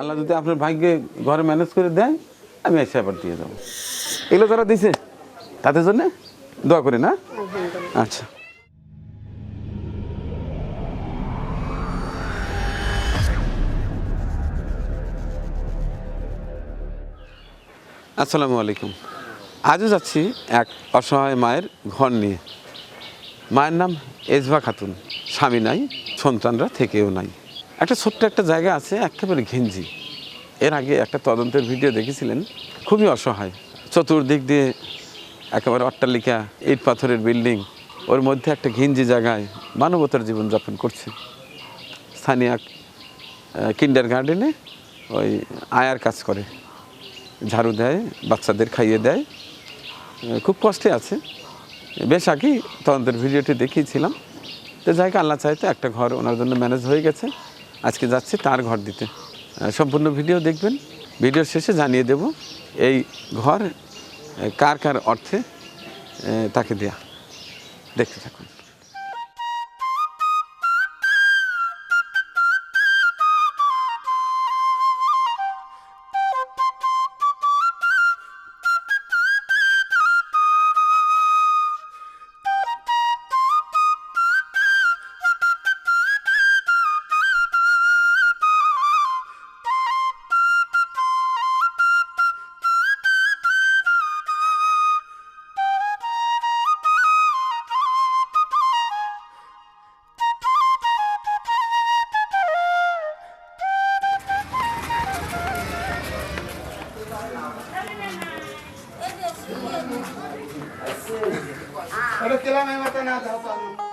আল্লাহ যদি আপনার ভাগ্যে ঘরে ম্যানেজ করে দেয় আমি এসে আবার দিয়ে যাব এগুলো যারা দিছে তাদের জন্য দোয়া করি না? আচ্ছা। আসসালামু আলাইকুম। আজও যাচ্ছি এক অসহায় মায়ের ঘর নিয়ে। মায়ের নাম এজবা খাতুন। স্বামী নাই সন্তানরা থেকেও নাই। একটা ছোট্ট একটা জায়গা আছে, একেবারে ঘিঞ্জি। এর আগে একটা তদন্তের ভিডিও দেখেছিলেন, খুবই অসহায়। চতুর্দিক দিয়ে একেবারে অট্টালিকা, ইট পাথরের বিল্ডিং, ওর মধ্যে একটা ঘিঞ্জি জায়গায় মানবতার জীবনযাপন করছে। স্থানীয় কিন্ডার গার্ডেনে ওই আয়ার কাজ করে। ঝাড়ু দেয়, বাচ্চাদের খাইয়ে দেয়। খুব কষ্টে আছে। বেশ আগেই তদন্তের ভিডিওটি দেখিয়েছিলাম। তো জায়গা আল্লাহ চাইতে একটা ঘর ওনার জন্য ম্যানেজ হয়ে গেছে। আজকে যাচ্ছে তার ঘর দিতে। সম্পূর্ণ ভিডিও দেখবেন। ভিডিওর শেষে জানিয়ে দেব এই ঘর কার কার অর্থে তাকে দেয়া। দেখতে থাকুন। અરે કેલા મેં મત ના જાવ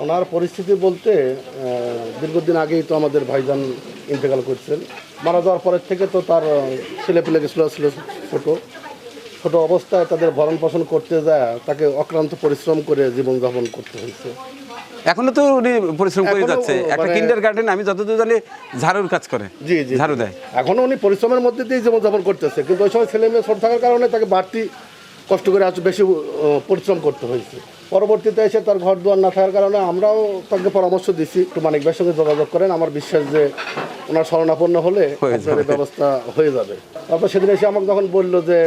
ওনার পরিস্থিতি বলতে দীর্ঘদিন আগেই তো আমাদের ভাইজান ইন্তেকাল করছেন। মারা যাওয়ার পরের থেকে তো তার ছেলে পেলে গেছিল ছিল ছোট। ছোট অবস্থায় তাদের ভরণ পোষণ করতে যায় তাকে অক্লান্ত পরিশ্রম করে জীবনযাপন করতে হয়েছে। এখনও তো উনি পরিশ্রম করে যাচ্ছে। একটা মানে- কিন্ডার গার্ডেন আমি যতদূর জানি ঝাড়ুর কাজ করে। জি জি ঝাড়ু দেয়। এখনও উনি পরিশ্রমের মধ্যে দিয়ে জীবনযাপন করতেছে। কিন্তু ওই সময় ছেলে মেয়ে ছোট থাকার কারণে তাকে বাড়তি কষ্ট করে আজ বেশি পরিশ্রম করতে হয়েছে। পরবর্তীতে এসে তার ঘর দুয়ার না থাকার কারণে আমরাও তাকে পরামর্শ দিচ্ছি একটু মানিক ভাইয়ের সঙ্গে যোগাযোগ করেন। আমার বিশ্বাস যে ওনার শরণাপন্ন হলে আপনার ব্যবস্থা হয়ে যাবে। তারপর সেদিন এসে আমাকে যখন বলল যে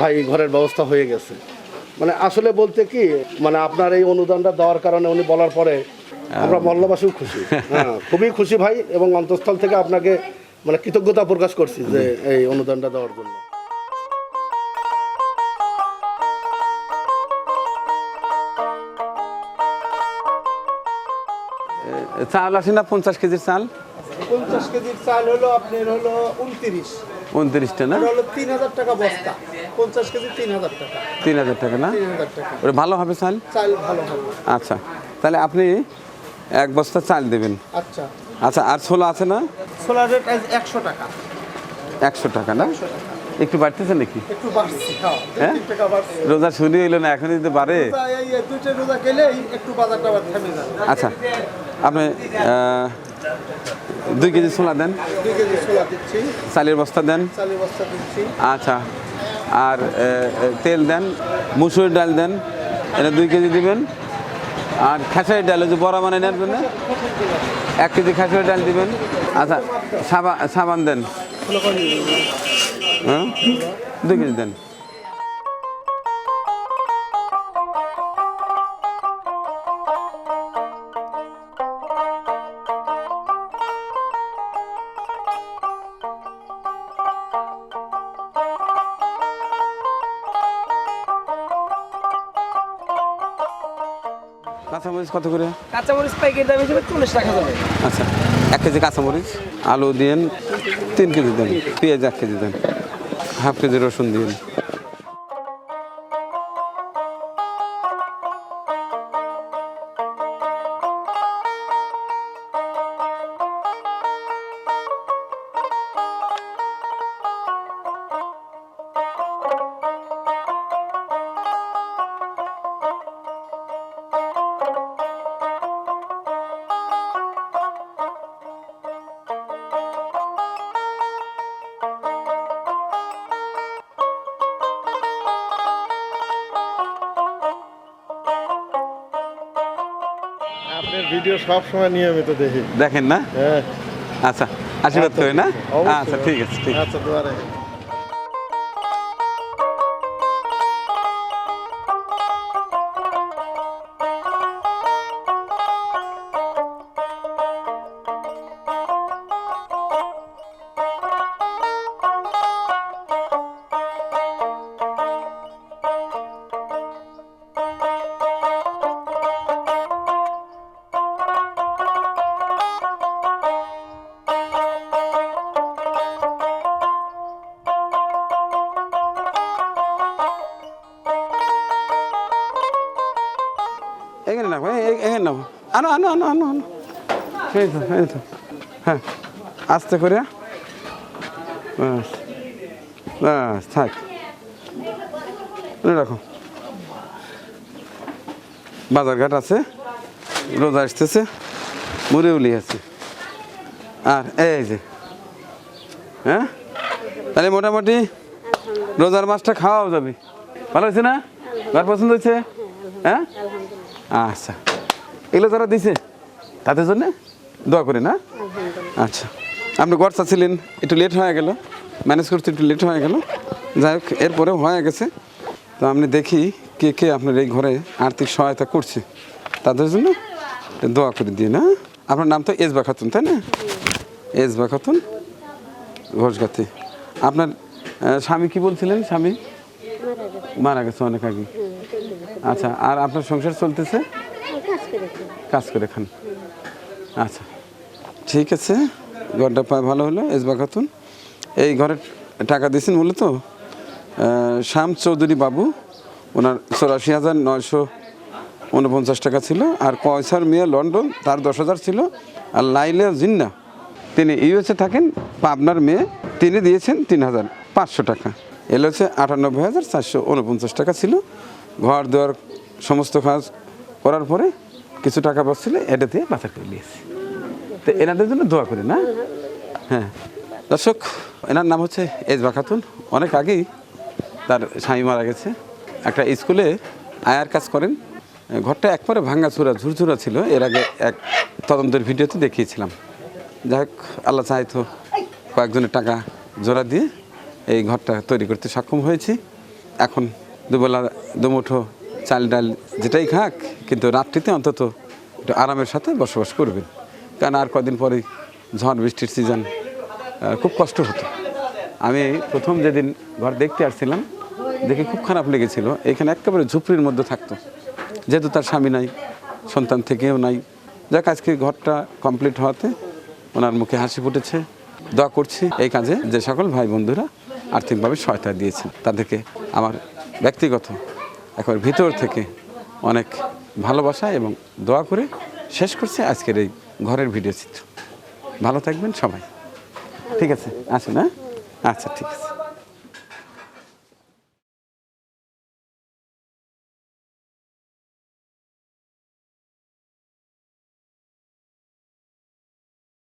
ভাই ঘরের ব্যবস্থা হয়ে গেছে। মানে আসলে বলতে কি মানে আপনার এই অনুদানটা দেওয়ার কারণে উনি বলার পরে আমরা মল্লবাসীও খুশি। হ্যাঁ খুবই খুশি ভাই এবং অন্তঃস্থল থেকে আপনাকে মানে কৃতজ্ঞতা প্রকাশ করছি যে এই অনুদানটা দেওয়ার জন্য। চাল আসে না পঞ্চাশ কেজির চাল? পঞ্চাশ কেজির চাল হলো আপনার হলো উনত্রিশ। উনত্রিশটা না? হলো তিন হাজার টাকা বস্তা। পঞ্চাশ কেজি তিন হাজার টাকা। তিন হাজার টাকা না? ওটা ভালো হবে চাল? চাল ভালো হবে। আচ্ছা তাহলে আপনি এক বস্তা চাল দেবেন। আচ্ছা। আচ্ছা আর ছোলা আছে না? রেট একশো টাকা। একশো টাকা না? একটু বাড়তেছে নাকি? একটু বাড়ছে হ্যাঁ। হ্যাঁ? রোজা শুরু হইল না এখন যদি বাড়ে? রোজা এই এই দুইটা রোজা গেলেই একটু বাজারটা আবার থেমে যায়। আচ্ছা। আপনি দুই কেজি ছোলা দেন। চালের বস্তা দেন। আচ্ছা। আর তেল দেন। মুসুর ডাল দেন। এটা দুই কেজি দিবেন। আর খেসারি ডাল ওই যে বড়া মানে নেন এক কেজি খেসারি ডাল দিবেন। আচ্ছা সাবান সাবান দেন। হ্যাঁ? দুই কেজি দেন। কাঁচামরিচ কত করে? কাঁচামরিচ প্যাকেট দাম হিসেবে চল্লিশ টাকা যাবে। আচ্ছা এক কেজি কাঁচামরিচ আলু দিন তিন কেজি দেন পেঁয়াজ এক কেজি দেন হাফ কেজি রসুন দিন ভিডিও সব সময় নিয়মিত দেখি। দেখেন না? হ্যাঁ। আচ্ছা আশীর্বাদ করে না? আচ্ছা ঠিক আছে ঠিক আছে। আচ্ছা আনো আনো আনো আনো আনো। এই তো এই তো। হ্যাঁ আস্তে করে। বাস বাস থাক। রাখো বাজারঘাট আছে, রোজা আসতেছে মুড়িউলি আছে। আর এই যে হ্যাঁ? তাহলে মোটামুটি রোজার মাছটা খাওয়াও যাবে। ভালো হয়েছে না? ঘর পছন্দ হয়েছে? হ্যাঁ? আচ্ছা। এগুলো যারা দিছে তাদের জন্য দোয়া করে না? আচ্ছা। আপনি ঘর ছিলেন একটু লেট হয়ে গেল। ম্যানেজ করতে একটু লেট হয়ে গেল। যাই হোক এরপরে হয়ে গেছে। তো আপনি দেখি কে কে আপনার এই ঘরে আর্থিক সহায়তা করছে। তাদের জন্য দোয়া করে দিয়ে না আপনার নাম তো এজবা খাতুন তাই না? এজবা খাতুন ঘোষগাতি আপনার স্বামী কি বলছিলেন স্বামী? মারা গেছে। অনেক আগে। আচ্ছা আর আপনার সংসার চলতেছে? কাজ করে খান। আচ্ছা ঠিক আছে। ঘরটা পায় ভালো হলো এসবা খাতুন। এই ঘরের টাকা দিয়েছেন মূলত শ্যাম চৌধুরী বাবু, ওনার চৌরাশি হাজার নয়শো উনপঞ্চাশ টাকা ছিল, আর কয়সার মেয়ে লন্ডন, তার দশ হাজার ছিল, আর লাইলা জিন্না, তিনি ইউএসএ থাকেন, পাবনার মেয়ে, তিনি দিয়েছেন তিন হাজার পাঁচশো টাকা। এল হচ্ছে আটানব্বই হাজার চারশো উনপঞ্চাশ টাকা ছিল। ঘর দেওয়ার সমস্ত কাজ করার পরে কিছু টাকা বসছিল এটা দিয়ে বাজার করে নিয়েছি। তো এনাদের জন্য দোয়া করি, না? হ্যাঁ। দর্শক, এনার নাম হচ্ছে এজবা খাতুন অনেক আগেই তার স্বামী মারা গেছে। একটা স্কুলে আয়ার কাজ করেন। ঘরটা একবারে ভাঙাচুরা, ঝুরঝুরা ছিল। এর আগে এক তদন্তের ভিডিওতে দেখিয়েছিলাম। যাই হোক, আল্লাহ চাইতো কয়েকজনের টাকা জোড়া দিয়ে এই ঘরটা তৈরি করতে সক্ষম হয়েছি। এখন দুবেলা, দুমুঠো চাল ডাল যেটাই খাক, কিন্তু রাত্রিতে অন্তত একটু আরামের সাথে বসবাস করবেন। কারণ আর কদিন পরেই ঝড় বৃষ্টির সিজন খুব কষ্ট হতো। আমি প্রথম যেদিন ঘর দেখতে আসছিলাম, দেখে খুব খারাপ লেগেছিল। এখানে একেবারে ঝুপড়ির মধ্যে থাকতো। যেহেতু তার স্বামী নাই, সন্তান থেকেও নাই। যাক, আজকে ঘরটা কমপ্লিট হওয়াতে ওনার মুখে হাসি ফুটেছে। দোয়া করছি এই কাজে যে সকল ভাই বন্ধুরা আর্থিকভাবে সহায়তা দিয়েছেন। তাদেরকে আমার ব্যক্তিগত একবার ভিতর থেকে অনেক ভালোবাসা এবং দোয়া করে শেষ করছে আজকের এই ঘরের ভিডিও চিত্র। ভালো থাকবেন সবাই। ঠিক আছে? আসুন হ্যাঁ? আচ্ছা ঠিক আছে।